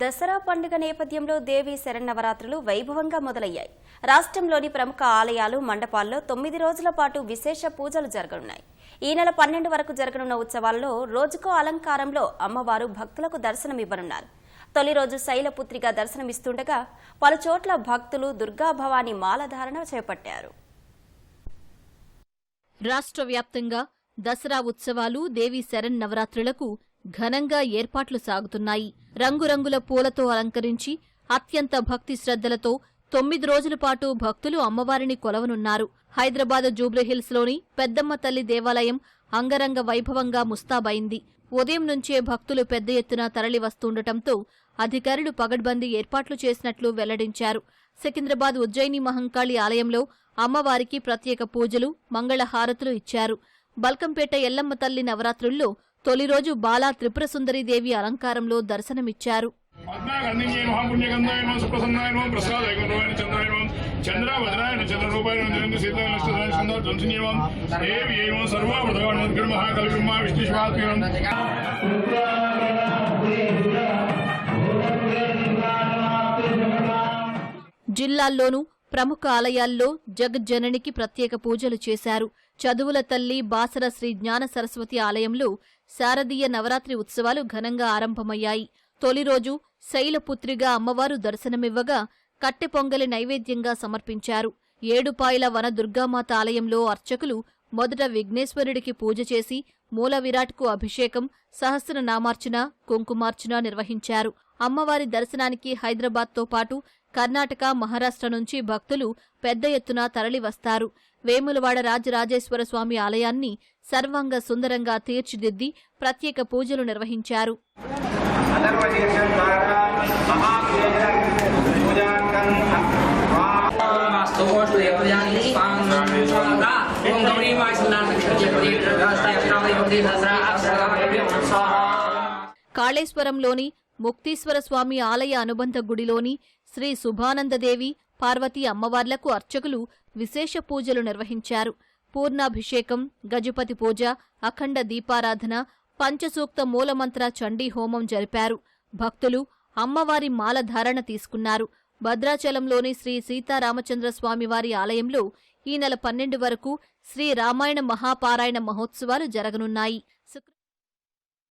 దసరా పండుగ నేపథ్యంలో దేవి శరన్నవరాత్రులు వైభవంగా మొదలయ్యాయి. రాష్ట్రంలోని ప్రముఖ ఆలయాలు మండపాల్లో తొమ్మిది రోజుల పాటు విశేష పూజలు జరగనున్నాయి. ఈ నెల పన్నెండు వరకు జరగనున్న ఉత్సవాల్లో రోజుకో అలంకారంలో అమ్మవారు భక్తులకు దర్శనమివ్వనున్నారు. తొలి రోజు శైలపుత్రిగా దర్శనమిస్తుండగా పలుచోట్ల భక్తులు దుర్గాభవాని మాలధారణ చేపట్టారు. రాష్ట్ర వ్యాప్తంగా దసరా ఉత్సవాలు దేవి శరణ్ నవరాత్రులకు ఘనంగా ఏర్పాట్లు సాగుతున్నాయి. రంగురంగుల పూలతో అలంకరించి అత్యంత భక్తి శ్రద్ధలతో తొమ్మిది రోజుల పాటు భక్తులు అమ్మవారిని కొలవనున్నారు. హైదరాబాద్ జూబ్లీహిల్స్లోని పెద్దమ్మ తల్లి దేవాలయం అంగరంగ వైభవంగా ముస్తాబైంది. ఉదయం నుంచే భక్తులు పెద్ద ఎత్తున తరలి వస్తుండటంతో అధికారులు పగడ్బందీ ఏర్పాట్లు చేసినట్లు వెల్లడించారు. సికింద్రాబాద్ ఉజ్జయిని మహంకాళి ఆలయంలో అమ్మవారికి ప్రత్యేక పూజలు మంగళహారతులు ఇచ్చారు. బల్కంపేట ఎల్లమ్మ తల్లి నవరాత్రుల్లో తొలి రోజు బాలా త్రిపుర దేవి అలంకారంలో దర్శనమిచ్చారు. జిల్లాల్లోనూ ప్రముఖ ఆలయాల్లో జగజ్జననికి ప్రత్యేక పూజలు చేశారు. చదువుల తల్లి బాసర శ్రీ జ్ఞాన సరస్వతి ఆలయంలో శారదీయ నవరాత్రి ఉత్సవాలు ఘనంగా ఆరంభమయ్యాయి. తొలి రోజు శైలపుత్రిగా అమ్మవారు దర్శనమివ్వగా కట్టె పొంగలి నైవేద్యంగా సమర్పించారు. ఏడుపాయల వన దుర్గామాత ఆలయంలో అర్చకులు మొదట విఘ్నేశ్వరుడికి పూజ చేసి మూల విరాట్కు అభిషేకం సహస్రనామార్చన కుంకుమార్చన నిర్వహించారు. అమ్మవారి దర్శనానికి హైదరాబాద్తో పాటు కర్ణాటక మహారాష్ట్ర నుంచి భక్తులు పెద్ద ఎత్తున తరలివస్తారు. వేములవాడ రాజరాజేశ్వర స్వామి ఆలయాన్ని సర్వంగ సుందరంగా తీర్చిదిద్ది ప్రత్యేక పూజలు నిర్వహించారు. కాళేశ్వరంలోని ముక్తీశ్వర స్వామి ఆలయ అనుబంధ గుడిలోని శ్రీ శుభానందదేవి పార్వతీ అమ్మవార్లకు అర్చకులు విశేష పూజలు నిర్వహించారు. పూర్ణాభిషేకం గజపతి పూజ అఖండ దీపారాధన పంచసూక్త మూలమంత్ర చండీ హోమం జరిపారు. భక్తులు అమ్మవారి మాలధారణ తీసుకున్నారు. భద్రాచలంలోని శ్రీ సీతారామచంద్ర స్వామివారి ఆలయంలో ఈ నెల పన్నెండు వరకు శ్రీ రామాయణ మహాపారాయణ మహోత్సవాలు జరగనున్నాయి. శుక్ర